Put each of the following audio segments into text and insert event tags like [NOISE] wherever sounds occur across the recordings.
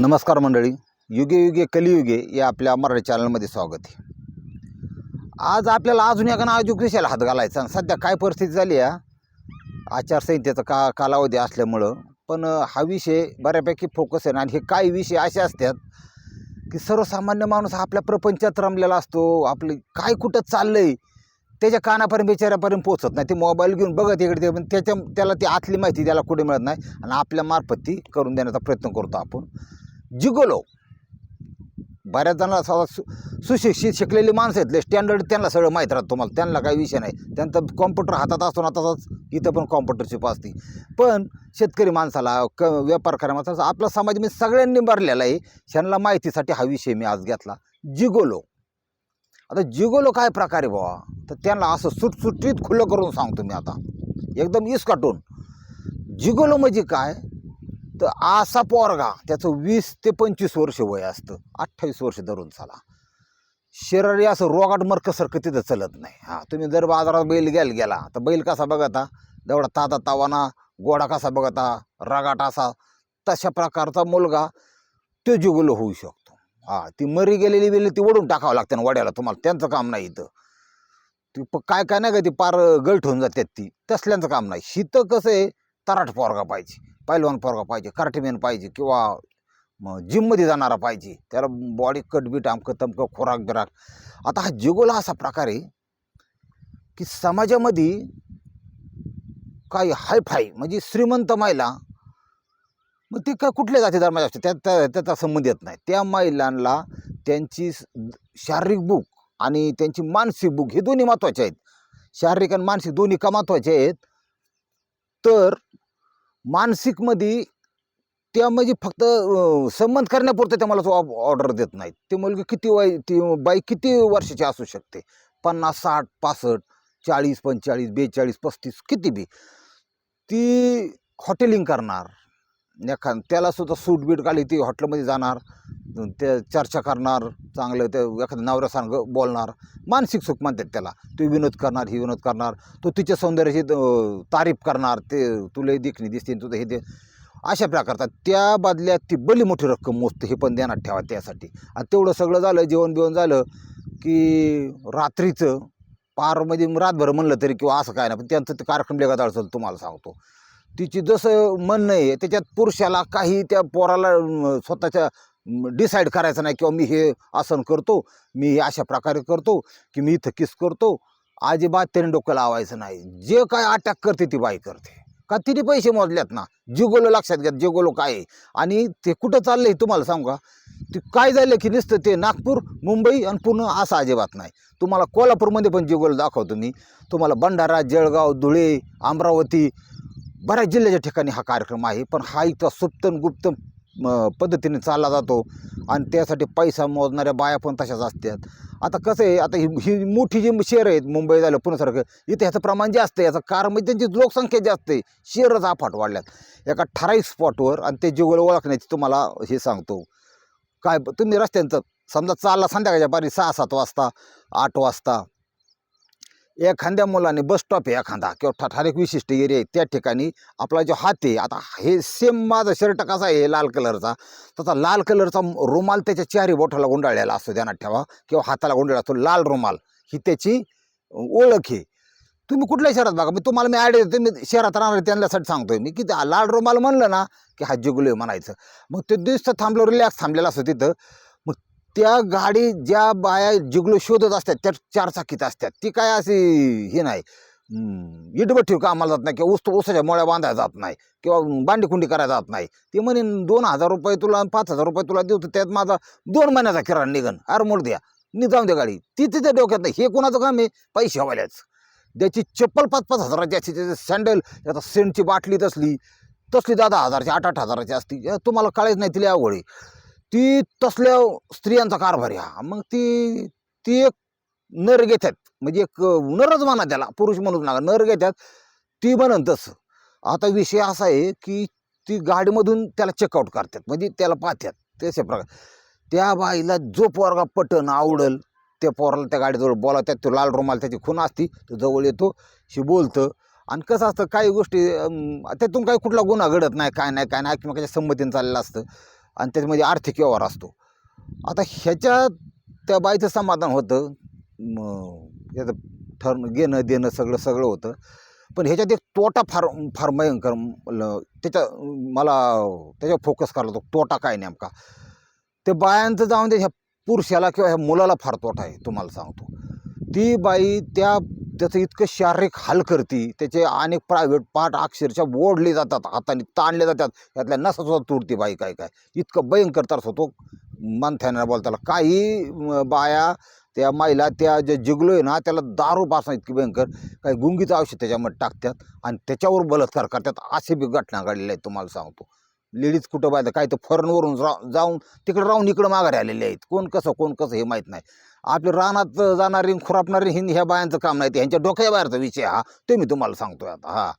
नमस्कार मंडळी. युगे युगे कलियुगे या आपल्या मराठी चॅनलमध्ये स्वागत आहे. आज आपल्याला अजून एका नाजूक विषयाला हात घालायचा आणि सध्या काय परिस्थिती झाली आहे? आचारसंहितेचा का कालावधी असल्यामुळं पण हा विषय बऱ्यापैकी फोकस आहे ना. आणि हे काही विषय असे असतात की सर्वसामान्य माणूस हा आपल्या प्रपंचात रमलेला असतो आपले काय कुठं चाललं आहे त्याच्या कानापर्यंत बिचाऱ्यापर्यंत पोचत नाही. ते मोबाईल घेऊन बघत इकडे ते पण त्याच्या त्याला ती आतली माहिती त्याला कुठे मिळत नाही. आणि आपल्या मार्फत ती करून देण्याचा प्रयत्न करतो आपण. जिगोलो. बऱ्याच जणांना असं सु सुशिक्षित शिकलेली माणसं आहेत. स्टँडर्ड त्यांना सगळं माहीत राहतं तुम्हाला. त्यांना काही विषय नाही. त्यांचा कॉम्प्युटर हातात असतो ना तसाच इथं पण कॉम्प्युटरशिप असते. पण शेतकरी माणसाला क व्यापार करा माणसाला आपला समाज मी सगळ्यांनी भरलेला आहे. त्यांना माहितीसाठी हा विषय मी आज घेतला. जिगोलो. आता जिगोलो काय प्रकारे आहे बाबा तर त्यांना असं सुटसुटीत खुलं करून सांगतो मी आता. एकदम इसकाटून. जिगोलो म्हणजे काय? तर असा पोरगा त्याचं वीस ते पंचवीस वर्ष वय असतं. अठ्ठावीस वर्ष धरून चाला. शरीर असं रोगाट मरकसारखं तिथं चलत नाही. हां तुम्ही जर बाजारात बैल घ्यायला गेला तर बैल कसा बघता? तेवढा ताता तावाना गोडा कसा बघता? रगाट असा. तशा प्रकारचा मुलगा तो जुगलो होऊ शकतो. हां ती मरी गेलेली बैल ती ओढून टाकावं लागते ना वड्याला. तुम्हाला त्यांचं काम नाही इथं. ती प काय काय नाही का ती पार गळठ होऊन जातात ती. तसल्यांचं काम नाही. शीतं कसं आहे तराट पोरगा पाहिजे पैलवान पोरगा पाहिजे कार्टिमेन पाहिजे किंवा मग जिममध्ये जाणारा पाहिजे त्याला बॉडी कटबीट आमकं तमकं खोराक बिराक. आता हा जिगोला असा प्रकार आहे की समाजामध्ये काही हायफाय म्हणजे श्रीमंत महिला मग ते काय कुठल्या जाती धर्माचे असते त्या त्याचा संबंध येत नाही. त्या महिलांना त्यांची शारीरिक बुक आणि त्यांची मानसिक बुक हे दोन्ही महत्त्वाचे आहेत. शारीरिक आणि मानसिक दोन्ही का महत्त्वाचे आहेत? तर मानसिकमध्ये त्या म्हणजे फक्त संबंध करण्यापुरतं त्या मला ऑर्डर देत नाहीत. ते मुलगी किती वय ती बाई किती वर्षाची असू शकते? पन्नास साठ पासष्ट चाळीस पंचेचाळीस बेचाळीस पस्तीस किती बी. ती हॉटेलिंग करणार. एखा त्याला सुद्धा सूट बीट काढली ती हॉटेलमध्ये जाणार ते चर्चा करणार चांगलं ते एखाद्या नवऱ्यासांग बोलणार. मानसिक सुख म्हणतात त्याला. तू विनोद करणार ही विनोद करणार तो तिच्या सौंदर्याची तारीफ करणार ते तुला हे देखणी दिसते तुझं हे दे. अशा प्रकारचा त्या बदल्यात ती बली मोठी रक्कम मोजते हे पण ध्यानात ठेवा त्यासाठी. आणि तेवढं सगळं झालं जेवण बिवण झालं की रात्रीचं पार म्हणजे रातभर म्हणलं तरी किंवा असं काय नाही पण त्यांचं ते कार्यक्रम लेखात अडचण तुम्हाला सांगतो. तिची जसं म्हणणं आहे त्याच्यात पुरुषाला काही त्या पोराला स्वतःच्या डिसाईड करायचं नाही किंवा मी हे आसन करतो मी हे अशा प्रकारे करतो की मी इथं किस करतो अजिबात त्याने डोकं लावायचं नाही. जे काय अटॅक करते ती बाई करते. का तिने पैसे मोजल्यात ना? जिगोलो लक्षात घ्या जिगोलो काय आहे. आणि ते कुठं चाललंय तुम्हाला सांगू? का ते काय झालं की नुसतं ते नागपूर मुंबई आणि पुणे असं अजिबात नाही. तुम्हाला कोल्हापूरमध्ये पण जिगोलो दाखवतो मी. तुम्हाला भंडारा जळगाव धुळे अमरावती बऱ्याच जिल्ह्याच्या ठिकाणी हा कार्यक्रम आहे पण हा इथं सुप्तन गुप्त पद्धतीने चालला जातो आणि त्यासाठी पैसा मोजणाऱ्या बाया पण तशाच असतात. आता कसं आहे आता ही ही मोठी जी शहरं आहेत मुंबई झालं पुण्यासारखं इथं ह्याचं प्रमाण जास्त आहे याचं कारण म्हणजे त्यांची लोकसंख्या जास्त आहे. शहरच अफाट वाढल्यात. एका ठराविक स्पॉटवर आणि ते जेवढं ओळखण्याची तुम्हाला हे सांगतो. काय तुम्ही रस्त्यांचं समजा चालला संध्याकाळच्या पारी सहा सात वाजता आठ वाजता एखाद्या मुलाने बस स्टॉप आहे एखादा किंवा ठा- ठराविक विशिष्ट एरिया आहे त्या ठिकाणी आपला जो हात आहे आता हे सेम माझा शर्ट कसा आहे लाल कलरचा तसा लाल कलरचा रुमाल त्याच्या चारी बोठाला गुंडाळलेला असतो ध्यानात ठेवा. किंवा हाताला गुंडाळला असतो लाल रुमाल. ही त्याची ओळख आहे. तुम्ही कुठल्या शहरात बघा मी तुम्हाला मी आयडिया देतो मी शहरात राहणार त्यांच्यासाठी सांगतोय मी की लाल रुमाल म्हणलं ना की हा जिगुलो म्हणायचं. मग ते दिवस थांबलं रिलॅक्स थांबलेलं असतं तिथं. त्या गाडी ज्या बाया जिगलो शोधत असतात त्या चारचाकीत असतात. ती काय अशी हे नाही. इटभट्टी कामाला जात नाही किंवा उस्त उसाच्या मोळ्या बांधायला जात नाही किंवा बांडीकुंडी करायला जात नाही. ती म्हणे दोन हजार रुपये तुला आणि पाच हजार रुपये तुला देऊ तर त्यात माझा दोन महिन्याचा किराणा निघन. अरे मोड द्या. नि जाऊन द्या गाडी. ती तिच्या डोक्यात नाही. हे कोणाचं काम आहे? पैसे हवाल्याच ज्याची चप्पल पाच पाच हजाराची असते त्याचे सँडल आता सेंटची बाटली तसली. तसली दहा दहा हजारची आठ आठ हजाराची असती. तुम्हाला कळायच नाही तिला आवड आहे. ती तसल्या स्त्रियांचा कारभार आहे हा. मग ती ती एक नर घेतात म्हणजे एक नरच म्हणा त्याला पुरुष म्हणून नका नर घेतात ती म्हणन तसं. आता विषय असा आहे की ती गाडीमधून त्याला चेकआउट करतात म्हणजे त्याला पाहतात तसे प्रकार. त्या बाईला जो पोरगा पटन आवडल त्या पोराला त्या गाडीजवळ बोलावतात तो लाल रुमाल त्याची खून असती तो जवळ येतो शी बोलतं. आणि कसं असतं काही गोष्टी त्यातून काही कुठला गुन्हा घडत नाही काय नाही काय नाही. एकमेकाच्या संमतीनं चाललेलं असतं. आणि त्याच्यामध्ये आर्थिक व्यवहार असतो. आता ह्याच्यात त्या बाईचं समाधान होतं. मग याचं ठरण घेणं देणं सगळं सगळं होतं. पण ह्याच्यात एक तोटा फार फार भयंकर ल- त्याच्या मला त्याच्यावर फोकस करायला होतो तोटा काय नेमका? ते बायांचं जाऊन दे ह्या पुरुषाला किंवा ह्या मुलाला फार तोटा आहे तुम्हाला सांगतो. ती बाई त्या त्याचं इतकं शारीरिक हाल करती त्याचे अनेक प्रायव्हेट पार्ट अक्षरशः ओढले जातात हाताने ताणले जातात त्यातल्या नसासुद्धा तुटते बाई काय काय. इतकं भयंकर त्रास होतो. मानथ्याने बोलताना काही बाया त्या महिला त्या जे जिगलो आहे ना त्याला दारू पासणं इतकी भयंकर काही गुंगीचं औषध त्याच्यामध्ये टाकतात आणि त्याच्यावर बलात्कार करतात असे बी घटना घडलेल्या आहेत तुम्हाला सांगतो. लेडीज कुठं पाहिजे काय तर फॉरेनवरून रा जाऊन तिकडे राहून इकडं माघारी आलेले आहेत. कोण कसं कोण कसं हे माहीत नाही. आपल्या रानात जाणारी खुरापणारी हिंद ह्या बायांचं काम नाही. ते ह्यांच्या डोक्या बाहेरचा विषय हा. ते मी तुम्हाला सांगतोय आता हा.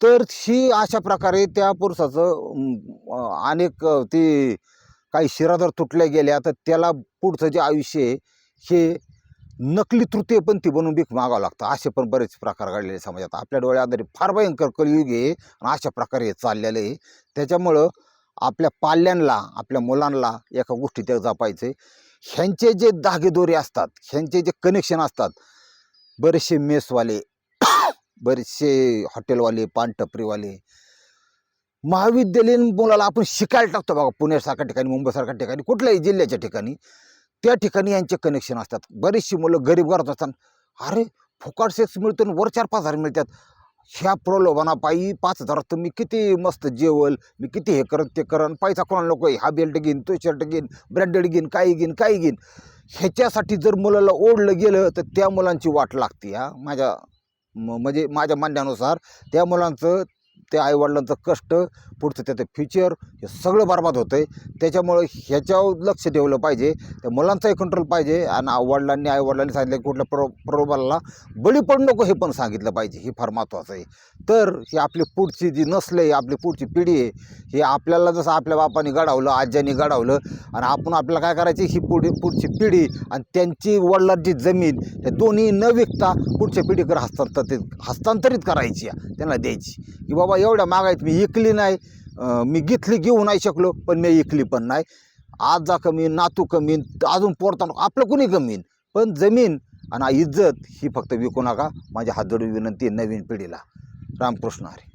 तर ही अशा प्रकारे त्या पुरुषाचं अनेक ते ती काही शिरादर तुटल्या गेल्या. तर त्याला पुढचं जे आयुष्य हे नकली तृतीयपंथी बनून भीक मागावं लागतं. असे पण बरेच प्रकार घडलेले समाजात. आपल्या डोळ्यात फार भयंकर कलयुग आहे आणि अशा प्रकारे हे चाललेलं आहे. त्याच्यामुळं आपल्या पाल्यांना आपल्या मुलांना एका गोष्टी त्या जपायचं ह्यांचे जे धागेदोरे असतात ह्यांचे जे कनेक्शन असतात बरेचसे मेसवाले [COUGHS] बरेचसे हॉटेलवाले पानटपरीवाले महाविद्यालयीन मुलाला आपण शिकायला टाकतो बघा. पुण्यासारख्या ठिकाणी मुंबईसारख्या ठिकाणी कुठल्याही जिल्ह्याच्या ठिकाणी. त्या ठिकाणी यांचे कनेक्शन असतात. बरीचशी मुलं गरीब घरात असतात अरे फुकाट सेक्स मिळतो आणि वर चार पाच हजार मिळतात. ह्या प्रलोभनापायी पाच हजारात तुम्ही मी किती मस्त जेवल मी किती हे करत ते करन पैसा कोणाला नको हा बेल्ट घेईन तो शर्ट घेईन ब्रँडेड घेईन काही घेईन काही घेईन. ह्याच्यासाठी जर मुलाला ओढलं गेलं तर त्या मुलांची वाट लागते हा. माझ्या म- म्हणजे माझ्या मान्यानुसार त्या मुलांचं ते आईवडिलांचं कष्ट पुढचं त्याचं फ्युचर हे सगळं बरबाद होतं आहे त्याच्यामुळं ह्याच्यावर लक्ष ठेवलं पाहिजे. त्या मुलांचाही कंट्रोल पाहिजे आणि वडिलांनी आईवडिलांनी सांगितलं कुठल्या प्र प्रलोभाला बळी पण नको हे पण सांगितलं पाहिजे. हे फार महत्त्वाचं आहे. तर ही आपली पुढची जी नसलं आहे आपली पुढची पिढी आहे हे आपल्याला जसं आपल्या बापाने घडवलं आज्यानी घडवलं आणि आपण आपल्याला काय करायची? ही पुढे पुढची पिढी आणि त्यांची वडिलांची जमीन हे दोन्ही न विकता पुढच्या पिढीकडे हस्तांतरित हस्तांतरित करायची त्यांना द्यायची. की बाबा एवढ्या मागायत मी इकली नाही. मी घेतली घेऊ नाही शकलो पण मी इकली पण नाही. आज जा कमी नातू कमी अजून पोरताना आपलं कुणी कमी पण जमीन आणि इज्जत ही फक्त विकू नका. माझ्या हात जोडून विनंती नवीन पिढीला. रामकृष्ण हरी.